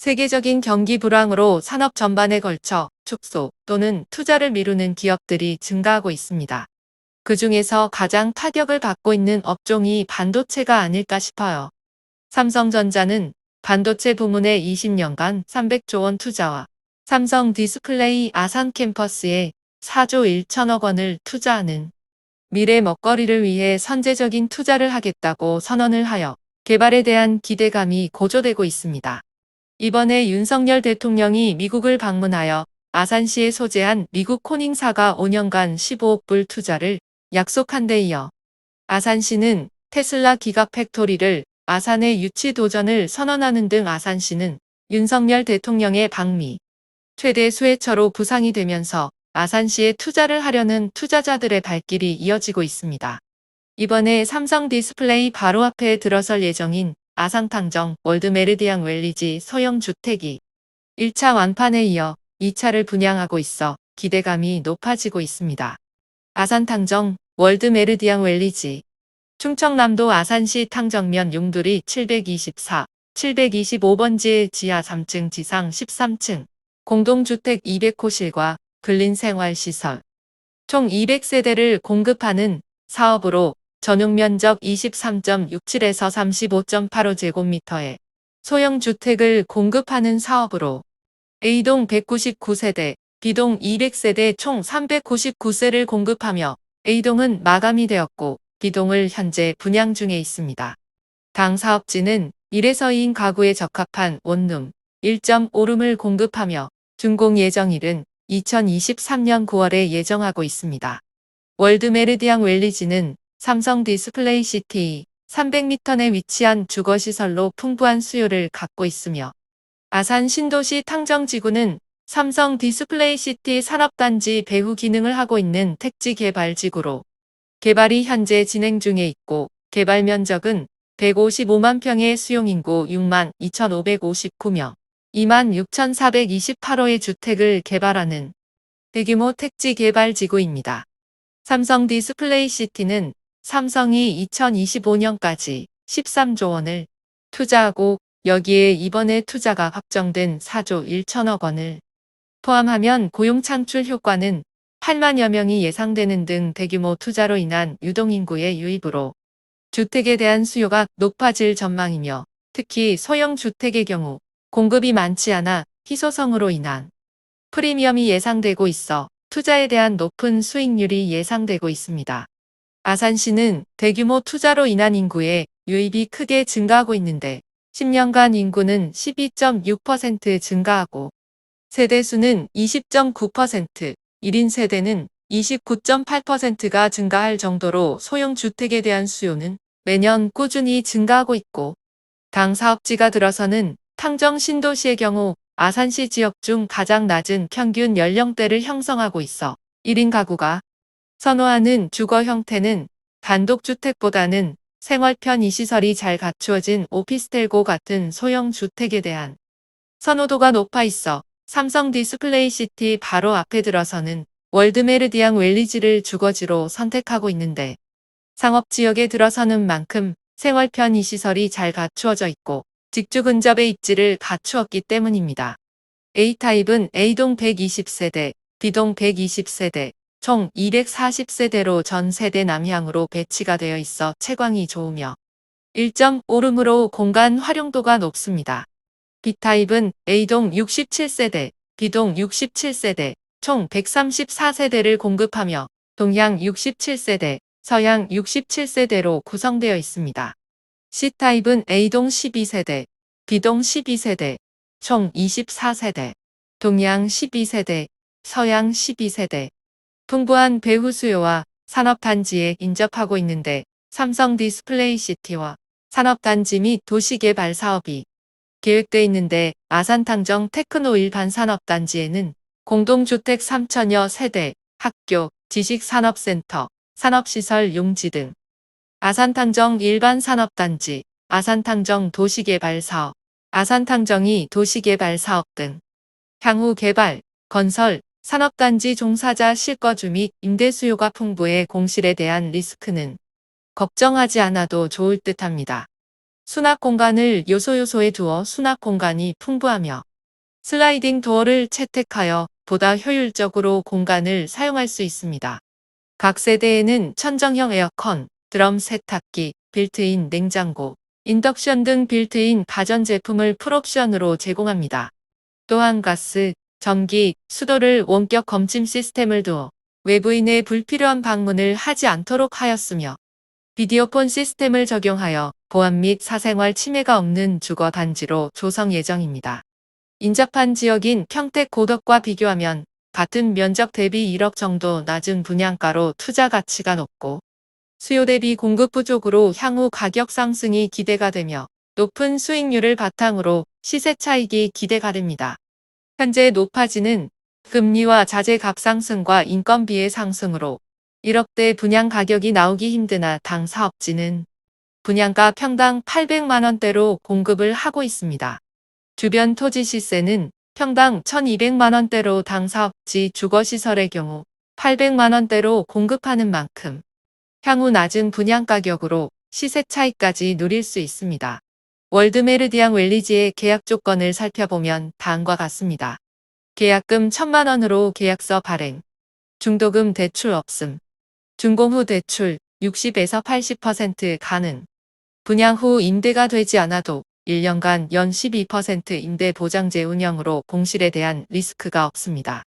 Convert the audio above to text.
세계적인 경기 불황으로 산업 전반에 걸쳐 축소 또는 투자를 미루는 기업들이 증가하고 있습니다. 그 중에서 가장 타격을 받고 있는 업종이 반도체가 아닐까 싶어요. 삼성전자는 반도체 부문에 20년간 300조 원 투자와 삼성 디스플레이 아산 캠퍼스에 4조 1천억 원을 투자하는 미래 먹거리를 위해 선제적인 투자를 하겠다고 선언을 하여 개발에 대한 기대감이 고조되고 있습니다. 이번에 윤석열 대통령이 미국을 방문하여 아산시에 소재한 미국 코닝사가 5년간 15억 불 투자를 약속한 데 이어 아산시는 테슬라 기각 팩토리를 아산에 유치 도전을 선언하는 등 아산시는 윤석열 대통령의 방미, 최대 수혜처로 부상이 되면서 아산시에 투자를 하려는 투자자들의 발길이 이어지고 있습니다. 이번에 삼성 디스플레이 바로 앞에 들어설 예정인 아상탕정 월드메르디앙 웰리지 소형 주택이 1차 완판에 이어 2차를 분양하고 있어 기대감이 높아지고 있습니다. 아산탕정 월드메르디앙 웰리지 충청남도 아산시 탕정면 용두리 724, 725번지의 지하 3층 지상 13층 공동주택 200호실과 근린생활시설 총 200세대를 공급하는 사업으로 전용 면적 23.67에서 35.85제곱미터의 소형 주택을 공급하는 사업으로 A동 199세대, B동 200세대 총 399세를 공급하며 A동은 마감이 되었고 B동을 현재 분양 중에 있습니다. 당 사업지는 1에서 2인 가구에 적합한 원룸 1.5룸을 공급하며 준공 예정일은 2023년 9월에 예정하고 있습니다. 월드메르디앙 웰리지는 삼성 디스플레이 시티 300m 내 위치한 주거시설로 풍부한 수요를 갖고 있으며 아산 신도시 탕정지구는 삼성 디스플레이 시티 산업단지 배후 기능을 하고 있는 택지 개발지구로 개발이 현재 진행 중에 있고 개발 면적은 155만 평의 수용인구 6만 2,559명, 2만 6,428호의 주택을 개발하는 대규모 택지 개발 지구입니다. 삼성 디스플레이 시티는 삼성이 2025년까지 13조 원을 투자하고 여기에 이번에 투자가 확정된 4조 1천억 원을 포함하면 고용 창출 효과는 8만여 명이 예상되는 등 대규모 투자로 인한 유동인구의 유입으로 주택에 대한 수요가 높아질 전망이며 특히 소형 주택의 경우 공급이 많지 않아 희소성으로 인한 프리미엄이 예상되고 있어 투자에 대한 높은 수익률이 예상되고 있습니다. 아산시는 대규모 투자로 인한 인구의 유입이 크게 증가하고 있는데 10년간 인구는 12.6% 증가하고 세대수는 20.9%, 1인 세대는 29.8%가 증가할 정도로 소형 주택에 대한 수요는 매년 꾸준히 증가하고 있고 당 사업지가 들어서는 탕정 신도시의 경우 아산시 지역 중 가장 낮은 평균 연령대를 형성하고 있어 1인 가구가 선호하는 주거 형태는 단독주택보다는 생활 편의 시설이 잘 갖추어진 오피스텔고 같은 소형 주택에 대한 선호도가 높아 있어 삼성 디스플레이 시티 바로 앞에 들어서는 월드메르디앙 웰리지를 주거지로 선택하고 있는데 상업지역에 들어서는 만큼 생활 편의 시설이 잘 갖추어져 있고 직주 근접의 입지를 갖추었기 때문입니다. A타입은 A동 120세대, B동 120세대, 총 240세대로 전 세대 남향으로 배치가 되어 있어 채광이 좋으며 1.5룸으로 공간 활용도가 높습니다. B타입은 A동 67세대, B동 67세대, 총 134세대를 공급하며 동향 67세대, 서양 67세대로 구성되어 있습니다. C타입은 A동 12세대, B동 12세대, 총 24세대, 동양 12세대, 서양 12세대, 풍부한 배후 수요와 산업단지에 인접하고 있는데 삼성 디스플레이 시티와 산업단지 및 도시개발 사업이 계획돼 있는데 아산탕정 테크노 일 반 산업단지에는 공동주택 3천여 세대, 학교, 지식산업센터, 산업시설 용지 등 아산탕정 일반 산업단지, 아산탕정 도시개발 사업, 아산탕정이 도시개발 사업 등 향후 개발, 건설, 산업단지 종사자 실거주 및 임대 수요가 풍부해 공실에 대한 리스크는 걱정하지 않아도 좋을 듯 합니다. 수납 공간을 요소 요소에 두어 수납 공간이 풍부하며 슬라이딩 도어를 채택하여 보다 효율적으로 공간을 사용할 수 있습니다. 각 세대에는 천정형 에어컨, 드럼 세탁기, 빌트인 냉장고, 인덕션 등 빌트인 가전제품을 풀옵션으로 제공합니다. 또한 가스, 전기, 수도를 원격 검침 시스템을 두어 외부인의 불필요한 방문을 하지 않도록 하였으며 비디오폰 시스템을 적용하여 보안 및 사생활 침해가 없는 주거 단지로 조성 예정입니다. 인접한 지역인 평택 고덕과 비교하면 같은 면적 대비 1억 정도 낮은 분양가로 투자 가치가 높고 수요 대비 공급 부족으로 향후 가격 상승이 기대가 되며 높은 수익률을 바탕으로 시세 차익이 기대가 됩니다. 현재 높아지는 금리와 자재 값 상승과 인건비의 상승으로 1억대 분양 가격이 나오기 힘드나 당 사업지는 분양가 평당 800만 원대로 공급을 하고 있습니다. 주변 토지 시세는 평당 1200만 원대로 당 사업지 주거시설의 경우 800만 원대로 공급하는 만큼 향후 낮은 분양 가격으로 시세 차익까지 누릴 수 있습니다. 월드메르디앙 웰리지의 계약 조건을 살펴보면 다음과 같습니다. 계약금 1000만 원으로 계약서 발행, 중도금 대출 없음, 준공 후 대출 60에서 80% 가능, 분양 후 임대가 되지 않아도 1년간 연 12% 임대 보장제 운영으로 공실에 대한 리스크가 없습니다.